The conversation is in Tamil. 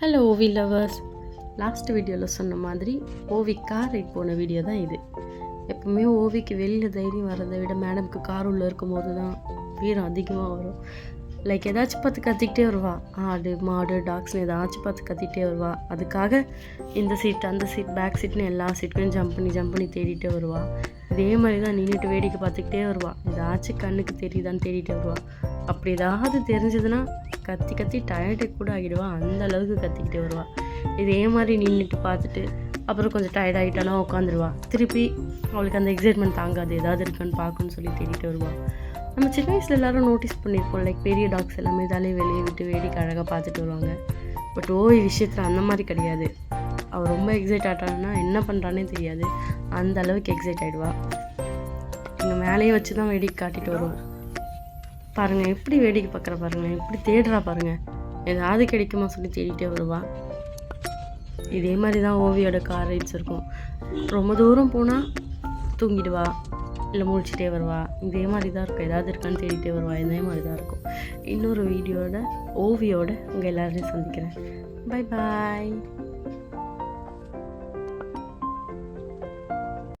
ஹலோ ஓவி லவர்ஸ் லாஸ்ட் வீடியோவில் சொன்ன மாதிரி ஓவி கார் ரைட் போன வீடியோ தான் இது. எப்பவுமே ஓவிக்கு வெளியில் தைரியம் வரதை விட மேடம்க்கு கார் உள்ளே இருக்கும்போது தான் வீரம் அதிகமாக வரும். லைக் ஏதாச்சும் பார்த்து கத்திக்கிட்டே வருவா. ஆடு மாடு டாக்ஸ்னு ஏதாச்சும் பார்த்து கத்திக்கிட்டே வருவா. அதுக்காக இந்த சீட் அந்த சீட் பேக் சீட்னு எல்லா சீட்லையும் ஜம்ப் பண்ணி ஜம்ப் பண்ணி தேடிட்டே வருவா. இதே மாதிரி தான் நின்றுட்டு வேடிக்கை பார்த்துக்கிட்டே வருவா. ஏதாச்சும் கண்ணுக்கு தெரியுதான்னு தேடிட்டே வருவா. அப்படி ஏதாவது தெரிஞ்சதுன்னா கத்தி கத்தி டயர்டு கூட ஆகிடுவா அந்த அளவுக்கு கத்திக்கிட்டு வருவான். இதே மாதிரி நின்றுட்டு பார்த்துட்டு அப்புறம் கொஞ்சம் டயர்ட் ஆகிட்டானா உட்காந்துருவா திருப்பி அவளுக்கு அந்த எக்ஸைட்மெண்ட் தாங்காது. ஏதாவது இருக்கான்னு பார்க்கணும்னு சொல்லி தேடிட்டு வருவான். நம்ம சின்ன வயசில் எல்லாரும் நோட்டீஸ் பண்ணியிருப்போம். லைக் பெரிய டாக்ஸ் எல்லாமே தலையை வெளியே விட்டு வேடிக்கை அழகாக பார்த்துட்டு வருவாங்க. பட் ஓய் விஷயத்தில் அந்த மாதிரி கிடையாது. அவள் ரொம்ப எக்ஸைட் ஆட்டான்னா என்ன பண்ணுறானே தெரியாது. அந்த அளவுக்கு எக்ஸைட் ஆகிடுவா எங்கள் மேலேயே வச்சு தான் வேடிக்கை காட்டிட்டு வருவோம் பாருங்கள் எப்படி வேடிக்கை பார்க்குற பாருங்கள் எப்படி தேடுறா பாருங்கள் ஏதாவது கிடைக்குமா சொல்லி தேடிட்டே வருவா. இதே மாதிரி தான் ஓவியோட கார் ரைட்ஸ் இருக்கும். ரொம்ப தூரம் போனால் தூங்கிடுவா இல்லை முழிச்சிட்டே வருவா. இதே மாதிரி தான் இருக்கும். ஏதாவது இருக்கான்னு தேடிட்டே வருவா. இதே மாதிரி தான் இருக்கும். இன்னொரு வீடியோட ஓவியோட உங்கள் எல்லாரையும் சந்திக்கிறேன். Bye bye